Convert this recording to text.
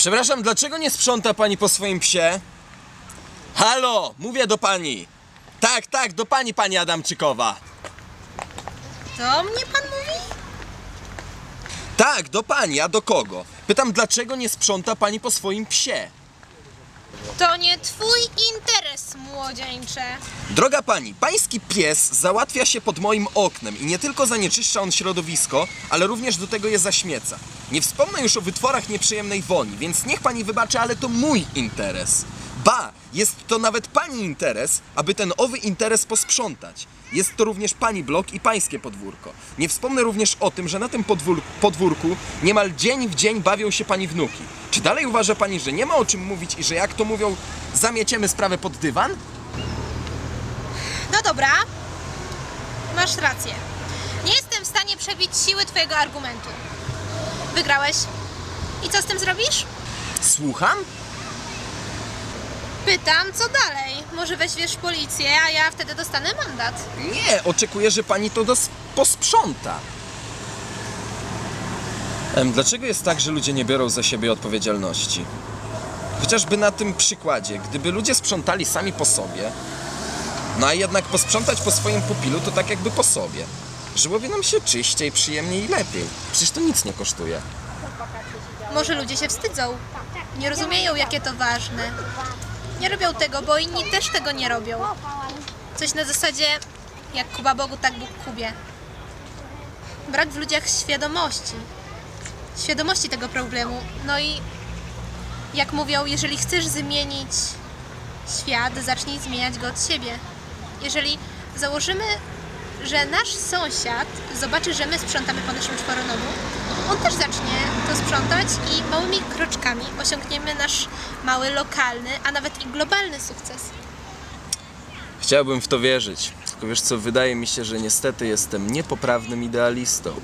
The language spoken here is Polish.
Przepraszam, dlaczego nie sprząta pani po swoim psie? Halo, mówię do pani. Tak, tak, do pani, pani Adamczykowa. To mnie pan mówi? Tak, do pani, a do kogo? Pytam, dlaczego nie sprząta pani po swoim psie? To nie twój interes, młodzieńcze. Droga pani, pański pies załatwia się pod moim oknem i nie tylko zanieczyszcza on środowisko, ale również do tego je zaśmieca. Nie wspomnę już o wytworach nieprzyjemnej woni, więc niech pani wybaczy, ale to mój interes. Ba, jest to nawet pani interes, aby ten owy interes posprzątać. Jest to również pani blok i pańskie podwórko. Nie wspomnę również o tym, że na tym podwór- podwórku niemal dzień w dzień bawią się pani wnuki. Czy dalej uważa pani, że nie ma o czym mówić i że jak to mówią, zamieciemy sprawę pod dywan? No dobra, masz rację. Nie jestem w stanie przebić siły twojego argumentu. Wygrałeś. I co z tym zrobisz? Słucham? Pytam, co dalej? Może weźmiesz policję, a ja wtedy dostanę mandat. Nie, oczekuję, że pani to dos- posprząta. Dlaczego jest tak, że ludzie nie biorą za siebie odpowiedzialności? Chociażby na tym przykładzie, gdyby ludzie sprzątali sami po sobie, no a jednak posprzątać po swoim pupilu to tak jakby po sobie. Żyłoby nam się czyściej, przyjemniej i lepiej. Przecież to nic nie kosztuje. Może ludzie się wstydzą. Nie rozumieją, jakie to ważne. Nie robią tego, bo inni też tego nie robią. Coś na zasadzie, jak Kuba Bogu, tak Bóg Kubie. Brak w ludziach świadomości. Świadomości tego problemu. No i jak mówią, jeżeli chcesz zmienić świat, zacznij zmieniać go od siebie. Jeżeli założymy, że nasz sąsiad zobaczy, że my sprzątamy po naszym czworonomu, on też zacznie to sprzątać i małymi kroczkami osiągniemy nasz mały, lokalny, a nawet i globalny sukces. Chciałbym w to wierzyć. Tylko wiesz co, wydaje mi się, że niestety jestem niepoprawnym idealistą.